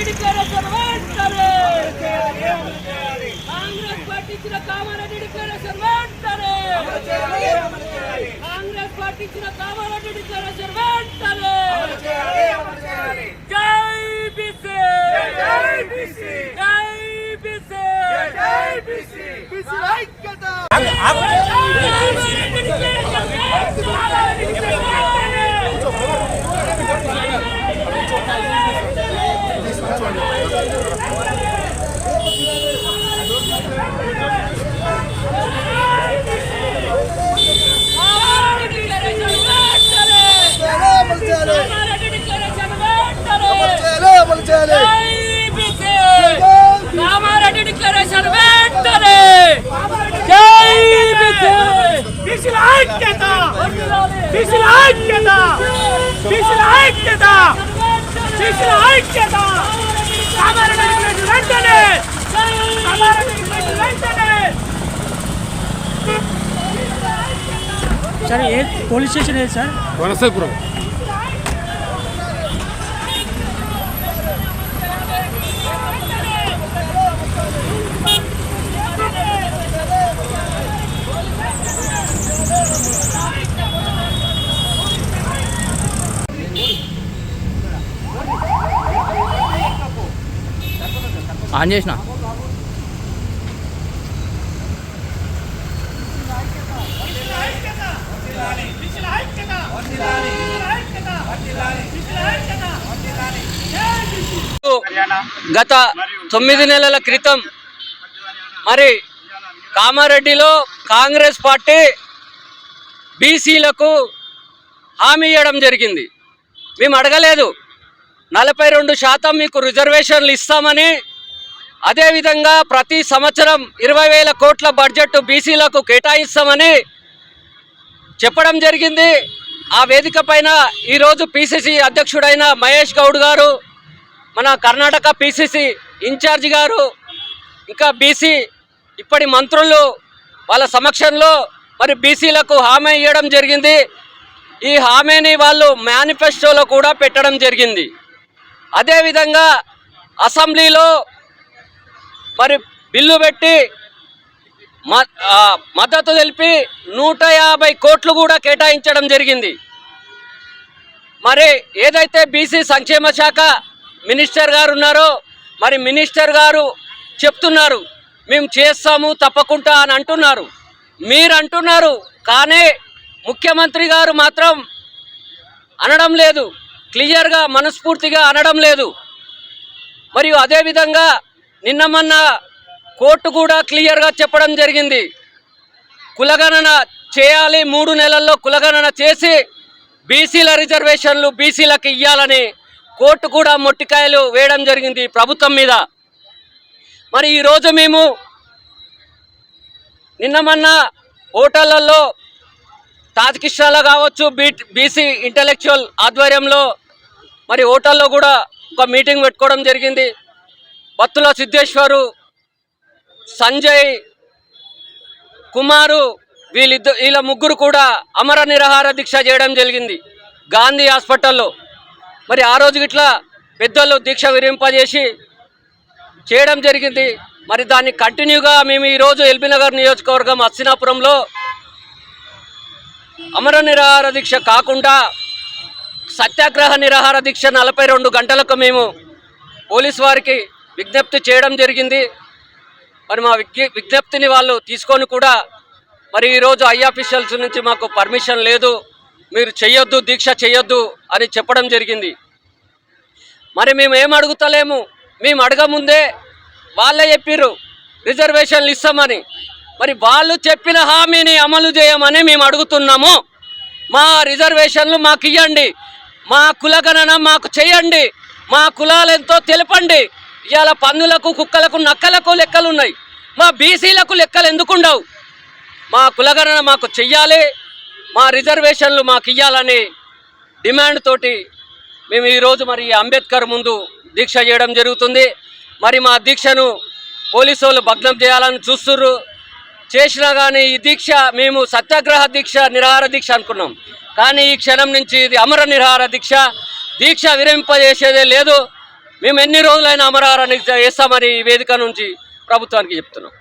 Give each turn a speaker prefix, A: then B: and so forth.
A: Kamareddy declaration వెంటనే Congress party ఇచ్చిన Kamareddy declaration వెంటనే కాంగ్రెస్ పార్టీ ఇచ్చిన కామారెడ్డి డిక్లరేషన్ వెంటనే జై బీసీ. జై బీసీ. జై బీసీ. జై బీసీ. బీసీ. ఐక్యత Kamareddy declaration Kamareddy declaration Kamareddy declaration వెంటనే కామారెడ్డి డిక్లరేషన్ వెంటనే. జై బీసీ కామారెడ్డి డిక్లరేషన్ వెంటనే. జై బీసీ
B: బీసీల ఐక్యత. బీసీల ఐక్యత. బీసీల ఐక్యత. బీసీల ఐక్యత. కామారెడ్డి డిక్లరేషన్ వెంటనే. కామారెడ్డి డిక్లరేషన్ వెంటనే.
C: సార్ ఏ పోలీస్ స్టేషన్ ఏది సార్?
D: వనసపురం
C: ఆన్ చేసిన.
A: గత తొమ్మిది నెలల క్రితం మరి కామారెడ్డిలో కాంగ్రెస్ పార్టీ బీసీలకు హామీ ఇవ్వడం జరిగింది. మేము అడగలేదు. నలభై రెండు శాతం మీకు రిజర్వేషన్లు ఇస్తామని అదేవిధంగా ప్రతి సంవత్సరం ఇరవై వేల కోట్ల బడ్జెట్ బీసీలకు కేటాయిస్తామని చెప్పడం జరిగింది. ఆ వేదిక పైన ఈరోజు పిసిసి అధ్యక్షుడైన మహేష్ గౌడ్ గారు మన కర్ణాటక పిసిసి ఇన్ఛార్జ్ గారు ఇంకా బీసీ ఇప్పటి మంత్రులు వాళ్ళ సమక్షంలో మరి బీసీలకు హామీ ఇవ్వడం జరిగింది. ఈ హామీని వాళ్ళు మేనిఫెస్టోలో కూడా పెట్టడం జరిగింది. అదేవిధంగా అసెంబ్లీలో మరి బిల్లు పెట్టి మ- మద్దతు తెలిపి నూట యాభై కోట్లు కూడా కేటాయించడం జరిగింది. మరి ఏదైతే బీసీ సంక్షేమ శాఖ మినిస్టర్ గారు ఉన్నారో మరి మినిస్టర్ గారు చెప్తున్నారు మేము చేస్తాము తప్పకుండా అని అంటున్నారు. మీరు అంటున్నారు కానీ ముఖ్యమంత్రి గారు మాత్రం అనడం లేదు. క్లియర్గా మనస్ఫూర్తిగా అనడం లేదు. మరియు అదేవిధంగా నిన్న మొన్న కోర్టు కూడా క్లియర్గా చెప్పడం జరిగింది. కులగణన చేయాలి మూడు నెలల్లో కులగణన చేసి బీసీల రిజర్వేషన్లు బీసీలకు ఇవ్వాలని కోర్టు కూడా మొట్టికాయలు వేయడం జరిగింది ప్రభుత్వం మీద. మరి ఈరోజు మేము నిన్న మొన్న హోటళ్ళలో తాజకిష్టాలో కావచ్చు బీ బీసీ ఇంటలెక్చువల్ ఆధ్వర్యంలో మరి హోటల్లో కూడా ఒక మీటింగ్ పెట్టుకోవడం జరిగింది. బత్తుల సిద్ధేశ్వరు సంజయ్ కుమారు వీళ్ళిద్దరు వీళ్ళ ముగ్గురు కూడా అమర నిరాహార దీక్ష చేయడం జరిగింది గాంధీ హాస్పిటల్లో. మరి ఆ రోజు ఇట్లా పెద్దలు దీక్ష విరింపజేసి చేయడం జరిగింది. మరి దాన్ని కంటిన్యూగా మేము ఈరోజు ఎల్బీనగర్ నియోజకవర్గం అస్సినాపురంలో అమర నిరాహార దీక్ష కాకుండా సత్యాగ్రహ నిరాహార దీక్ష నలభై రెండు గంటలకు మేము పోలీస్ వారికి విజ్ఞప్తి చేయడం జరిగింది. మరి మా విజ్ఞ విజ్ఞప్తిని వాళ్ళు తీసుకొని కూడా మరి ఈరోజు ఐ ఆఫీషియల్స్ నుంచి మాకు పర్మిషన్ లేదు. మీరు చెయ్యొద్దు దీక్ష చెయ్యొద్దు అని చెప్పడం జరిగింది. మరి మేము ఏం అడుగుతలేము? మేము అడగముందే వాళ్ళే చెప్పిర్రు రిజర్వేషన్లు ఇస్తామని. మరి వాళ్ళు చెప్పిన హామీని అమలు చేయమని మేము అడుగుతున్నాము. మా రిజర్వేషన్లు మాకు ఇవ్వండి మా కులగణన మాకు చేయండి మా కులాలు ఎంతో తెలపండి. ఇవాళ పందులకు కుక్కలకు నక్కలకు లెక్కలు ఉన్నాయి మా బీసీలకు లెక్కలు ఎందుకుండవు? మా కులగణన మాకు చెయ్యాలి. మా రిజర్వేషన్లు మాకు ఇవ్వాలని డిమాండ్ తోటి మేము ఈరోజు మరి అంబేద్కర్ ముందు దీక్ష చేయడం జరుగుతుంది. మరి మా దీక్షను పోలీసు వాళ్ళు భగ్నం చేయాలని చూస్తుర్రు. చేసినా కానీ ఈ దీక్ష మేము సత్యాగ్రహ దీక్ష నిరహార దీక్ష అనుకున్నాం. కానీ ఈ క్షణం నుంచి ఇది అమర నిరహార దీక్ష. దీక్ష విరమింపజేసేదే లేదు. మేము ఎన్ని రోజులైనా అమరారానికి చేస్తామని ఈ వేదిక నుంచి ప్రభుత్వానికి చెప్తున్నాం.